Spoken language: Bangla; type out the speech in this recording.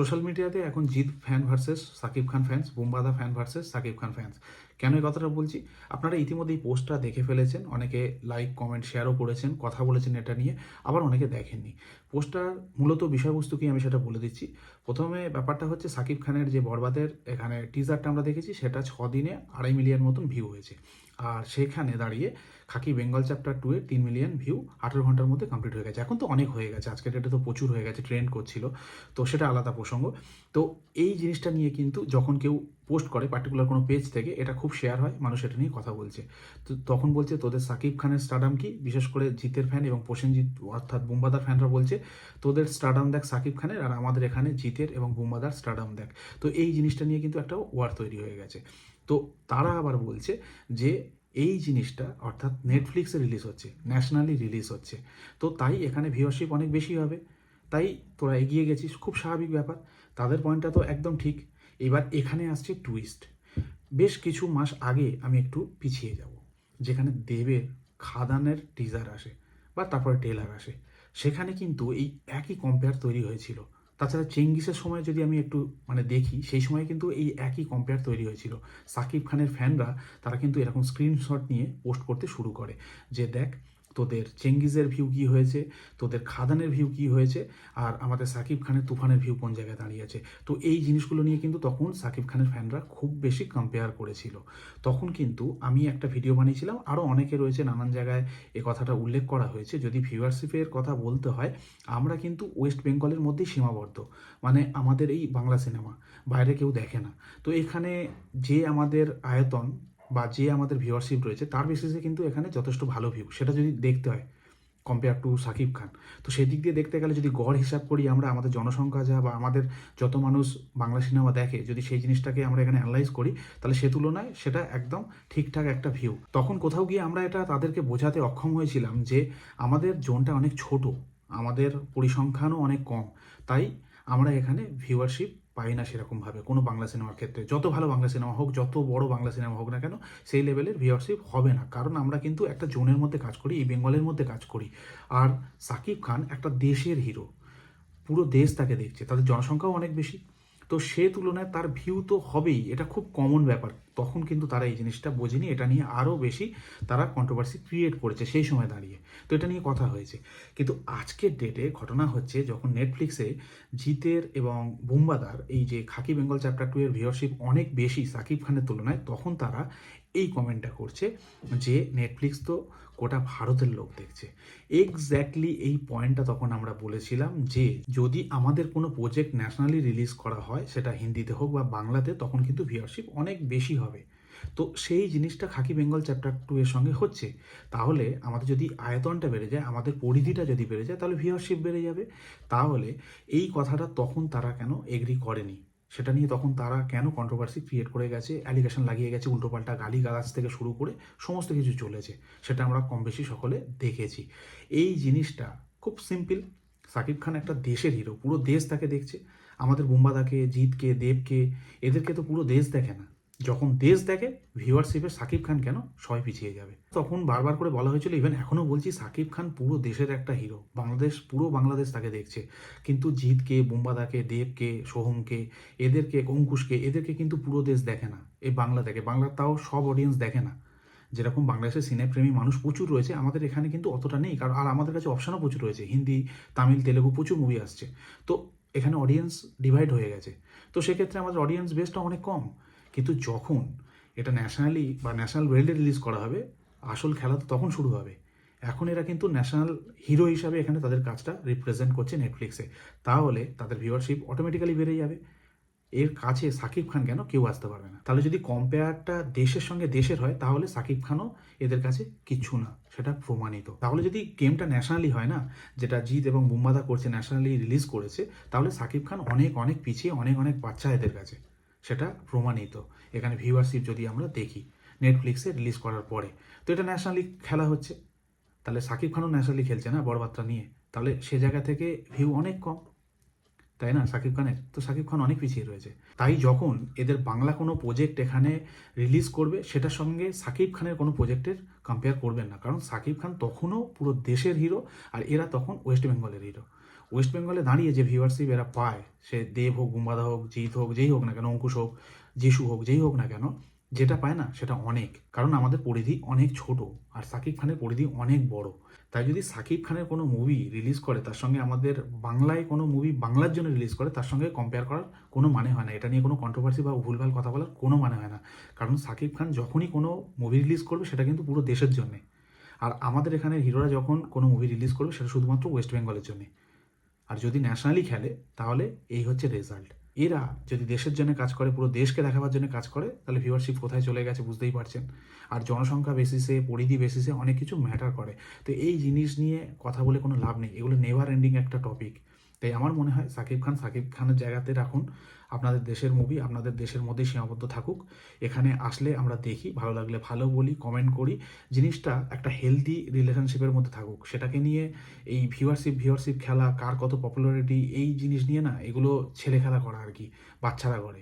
সোশ্যাল মিডিয়াতে এখন Jeet fan versus Shakib Khan fans বোম্বাদা fan versus Shakib Khan fans কেন এই কথাটা বলছি? আপনারা ইতিমধ্যে এই পোস্টটা দেখে ফেলেছেন, অনেকে লাইক কমেন্ট শেয়ারও করেছেন, কথা বলেছেন এটা নিয়ে, আবার অনেকে দেখেননি। পোস্টটার মূলত বিষয়বস্তু কি আমি সেটা বলে দিচ্ছি। প্রথমে ব্যাপারটা হচ্ছে সাকিব খানের যে বরবাদের এখানে টিজারটা আমরা দেখেছি, সেটা ছ দিনে আড়াই মিলিয়ন মতন ভিউ হয়েছে। আর সেখানে দাঁড়িয়ে খাকি বেঙ্গল চ্যাপ্টার টু এর তিন মিলিয়ন ভিউ আঠেরো ঘণ্টার মধ্যে কমপ্লিট হয়ে গেছে। এখন তো অনেক হয়ে গেছে, আজকের ডেটে তো প্রচুর হয়ে গেছে ট্রেন্ড করছিল। তো সেটা আলাদা প্রসঙ্গ। তো এই জিনিসটা নিয়ে কিন্তু যখন কেউ পোস্ট করে পার্টিকুলার কোনো পেজ থেকে, এটা খুব শেয়ার হয়, মানুষ এটা নিয়ে কথা বলছে। তো তখন বলছে, তোদের সাকিব খানের স্টাডাম কি? বিশেষ করে জিতের ফ্যান এবং প্রসেনজিৎ, অর্থাৎ বুম্বাদার ফ্যানরা বলছে, তোদের স্টাডাম দেখ সাকিব খানের আর আমাদের এখানে জিতের এবং বুম্বাদার স্টাডাম দেখ। তো এই জিনিসটা নিয়ে কিন্তু একটা ওয়ার তৈরি হয়ে গেছে। তো তারা আবার বলছে যে, এই জিনিসটা অর্থাৎ নেটফ্লিক্সে রিলিজ হচ্ছে ন্যাশনালি রিলিজ হচ্ছে। তো তাই এখানে ভিউয়ারশিপ অনেক বেশি হবে। তাই তোরা এগিয়ে গেছিস। খুব স্বাভাবিক ব্যাপার। তাদের পয়েন্টটা তো একদম ঠিক। এবার এখানে আসছে টুইস্ট বেশ কিছু মাস আগে আমি একটু পিছিয়ে যাব, যেখানে দেবের খাদানের টিজার আসে বা তারপরে টেলার আসে। সেখানে কিন্তু এই একই কম্পেয়ার তৈরি হয়েছিল। তাছাড়া চেঙ্গিসের সময় যদি আমি একটু মানে দেখি, সেই সময় কিন্তু এই একই কম্পেয়ার তৈরি হয়েছিল। সাকিব খানের ফ্যানরা তারা কিন্তু এরকম স্ক্রিনশট নিয়ে পোস্ট করতে শুরু করে যে দেখ তোদের চেঙ্গিজের ভিউ কী হয়েছে? তোদের খাদানের ভিউ কী হয়েছে? আর আমাদের সাকিব খানের তুফানের ভিউ কোন জায়গায় দাঁড়িয়ে আছে? তো এই জিনিসগুলো নিয়ে কিন্তু তখন সাকিব খানের ফ্যানরা খুব বেশি কম্পেয়ার করেছিল। তখন কিন্তু আমি একটা ভিডিও বানিয়েছিলাম আরও অনেকে রয়েছে নানান জায়গায় এ কথাটা উল্লেখ করা হয়েছে। যদি ভিউয়ারশিপের কথা বলতে হয়, আমরা কিন্তু ওয়েস্ট বেঙ্গলের মধ্যেই সীমাবদ্ধ। মানে আমাদের এই বাংলা সিনেমা বাইরে কেউ দেখে না। তো এখানে যে আমাদের আয়তন বা যে আমাদের ভিউয়ারশিপ রয়েছে, তার বেসিসে কিন্তু এখানে যথেষ্ট ভালো ভিউ সেটা যদি দেখতে হয় কম্পেয়ার টু সাকিব খান। তো সেই দিক দিয়ে দেখতে গেলে যদি গড় হিসাব করি আমরা, আমাদের জনসংখ্যা যা বা আমাদের যত মানুষ বাংলা সিনেমা দেখে, যদি সেই জিনিসটাকে আমরা এখানে অ্যানালাইজ করি, তাহলে সে তুলনায় সেটা একদম ঠিকঠাক একটা ভিউ তখন কোথাও গিয়ে আমরা এটা তাদেরকে বোঝাতে অক্ষম হয়েছিলাম যে আমাদের জোনটা অনেক ছোট, আমাদের পরিসংখ্যানও অনেক কম। তাই আমরা এখানে ভিউয়ারশিপ পাই না সেরকমভাবে। কোনো বাংলা সিনেমার ক্ষেত্রে। যত ভালো বাংলা সিনেমা হোক, যত বড় বাংলা সিনেমা হোক না কেন, সেই লেভেলের ভিওয়ারশিপ হবে না। কারণ আমরা কিন্তু একটা জোনের মধ্যে কাজ করি, এই বেঙ্গলের মধ্যে কাজ করি। আর সাকিব খান একটা দেশের হিরো। পুরো দেশ তাকে দেখছে। তাদের জনসংখ্যাও অনেক বেশি। তো সে তুলনায় তার ভিউ তো হবেই। এটা খুব কমন ব্যাপার। তখন কিন্তু তারা এই জিনিসটা বোঝেনি। এটা নিয়ে আরও বেশি তারা কন্ট্রোভার্সি ক্রিয়েট করেছে সেই সময় দাঁড়িয়ে। তো এটা নিয়ে কথা হয়েছে। কিন্তু আজকের ডেটে ঘটনা হচ্ছে যখন নেটফ্লিক্সে জিতের এবং বুম্বাদার, এই যে খাকি বেঙ্গল চ্যাপ্টার টু এর ভিউয়ারশিপ অনেক বেশি সাকিব খানের তুলনায়, তখন তারা এই কমেন্টটা করছে যে নেটফ্লিক্স তো গোটা ভারতের লোক দেখছে। এক্স্যাক্টলি এই পয়েন্টটা তখন আমরা বলেছিলাম যে যদি আমাদের কোনো প্রজেক্ট ন্যাশনালি রিলিজ করা হয়, সেটা হিন্দিতে হোক বা বাংলাতে, তখন কিন্তু ভিউয়ারশিপ অনেক বেশি হবে। তো সেই জিনিসটা খাকি বেঙ্গল চ্যাপ্টার টু এর সঙ্গে হচ্ছে। তাহলে আমাদের যদি আয়তনটা বেড়ে যায়, আমাদের পরিধিটা যদি বেড়ে যায়, তাহলে ভিউয়ারশিপ বেড়ে যাবে। তাহলে এই কথাটা তখন তারা কেন এগ্রি করেনি? সেটা নিয়ে তখন তারা কেন কন্ট্রোভার্সি ক্রিয়েট করে গেছে অ্যালিগেশন লাগিয়ে গেছে, উল্টোপাল্টা গালি গালাজ থেকে শুরু করে সমস্ত কিছু চলেছে, সেটা আমরা কম বেশি সকলে দেখেছি। এই জিনিসটা খুব সিম্পল সাকিব খান একটা দেশের হিরো পুরো দেশ তাকে দেখছে। আমাদের বুম্বাদাকে জিতকে দেবকে, এদেরকে তো পুরো দেশ দেখে না। যখন দেশ দেখে ভিউয়ারশিপে সাকিব খান কেন সবাই পিছিয়ে যাবে? তখন বারবার করে বলা হয়েছিল ইভেন এখনও বলছি সাকিব খান পুরো দেশের একটা হিরো বাংলাদেশ, পুরো বাংলাদেশ তাকে দেখছে। কিন্তু জিতকে বোম্বাদাকে, দেবকে, সোহমকে, এদেরকে, অঙ্কুশকে, এদেরকে কিন্তু পুরো দেশ দেখে না। এই বাংলা দেখে। বাংলার তাও সব অডিয়েন্স দেখে না। যেরকম বাংলাদেশের সিনেপ্রেমী মানুষ প্রচুর রয়েছে, আমাদের এখানে কিন্তু অতটা নেই। কারণ, আর আমাদের কাছে অপশানও প্রচুর রয়েছে। হিন্দি, তামিল, তেলেগু প্রচুর মুভি আসছে। তো এখানে অডিয়েন্স ডিভাইড হয়ে গেছে। তো সেক্ষেত্রে আমাদের অডিয়েন্স বেসটা অনেক কম। কিন্তু যখন এটা ন্যাশনালি বা ন্যাশনাল ওয়েল্ডে রিলিজ করা হবে, আসল খেলা তো তখন শুরু হবে। এখন এরা কিন্তু ন্যাশনাল হিরো হিসাবে এখানে তাদের কাজটা রিপ্রেজেন্ট করছে নেটফ্লিক্সে তাহলে তাদের ভিউয়ারশিপ অটোমেটিক্যালি বেড়ে যাবে। এর কাছে সাকিব খান কেন কেউ আসতে পারবে না। তাহলে যদি কম্পেয়ারটা দেশের সঙ্গে দেশের হয়, তাহলে সাকিব খানও এদের কাছে কিচ্ছু না, সেটা প্রমাণিত। তাহলে যদি গেমটা ন্যাশনালি হয় না, যেটা জিৎ এবং বুম্বাদা করছে ন্যাশনালি রিলিজ করেছে, তাহলে সাকিব খান অনেক অনেক পিছিয়ে, অনেক অনেক বাচ্চা এদের কাছে। সেটা প্রমাণিত। এখানে ভিউয়ারশিপ যদি আমরা দেখি নেটফ্লিক্সে রিলিজ করার পরে। তো এটা ন্যাশনালি খেলা হচ্ছে। তাহলে সাকিব খানও ন্যাশনালি খেলছে না, বড় বার্তা নিয়ে। তাহলে সে জায়গা থেকে ভিউ অনেক কম। তাই না? সাকিব খানের। তো সাকিব খান অনেক পিছিয়ে রয়েছে। তাই যখন এদের বাংলা কোনো প্রজেক্ট এখানে রিলিজ করবে, সেটার সঙ্গে সাকিব খানের কোনো প্রজেক্টের কম্পেয়ার করবেন না। কারণ সাকিব খান তখনও পুরো দেশের হিরো আর এরা তখন ওয়েস্ট বেঙ্গলের হিরো ওয়েস্ট বেঙ্গলে দাঁড়িয়ে যে ভিউয়ারশিপ এরা পায়, সে দেব হোক, গুম্বাদা হোক, জিৎ হোক, যেই হোক না কেন, অঙ্কুশ হোক, যিশু হোক, যেই হোক না কেন, যেটা পায় না সেটা অনেক। কারণ আমাদের পরিধি অনেক ছোট আর সাকিব খানের পরিধি অনেক বড়। তাই যদি সাকিব খানের কোনো মুভি রিলিজ করে, তার সঙ্গে আমাদের বাংলায় কোনো মুভি বাংলার জন্য রিলিজ করে, তার সঙ্গে কম্পেয়ার করার কোনো মানে হয় না। এটা নিয়ে কোনো কন্ট্রোভার্সি বা ভুলভাল কথা বলার কোনো মানে হয় না। কারণ সাকিব খান যখনই কোনো মুভি রিলিজ করবে, সেটা কিন্তু পুরো দেশের জন্যে। আর আমাদের এখানে হিরোরা যখন কোনো মুভি রিলিজ করবে, সেটা শুধুমাত্র ওয়েস্ট বেঙ্গলের জন্যে। আর যদি ন্যাশনালি খেলে, তাহলে এই হচ্ছে রেজাল্ট এরা যদি দেশের জন্য কাজ করে, পুরো দেশকে দেখাবার জন্য কাজ করে, তাহলে ভিউয়ারশিপ কোথায় চলে গেছে বুঝতেই পারছেন। আর জনসংখ্যা বেসিসে পরিধি বেসিসে অনেক কিছু ম্যাটার করে। তো এই জিনিস নিয়ে কথা বলে কোনো লাভ নেই। এগুলো নেভার এন্ডিং একটা টপিক তাই আমার মনে হয় সাকিব খান, সাকিব খানের জায়গাতে রাখুন। আপনাদের দেশের মুভি আপনাদের দেশের মধ্যে সীমাবদ্ধ থাকুক। এখানে আসলে আমরা দেখি, ভালো লাগলে ভালো বলি কমেন্ট করি। জিনিসটা একটা হেলদি রিলেশনশিপের মধ্যে থাকুক। সেটাকে নিয়ে এই ভিউয়ারশিপ ভিউয়ারশিপ খেলা, কার কত পপুলারিটি এই জিনিস নিয়ে না এগুলো ছেলে খেলা করা আর কি, বাচ্চারা করে।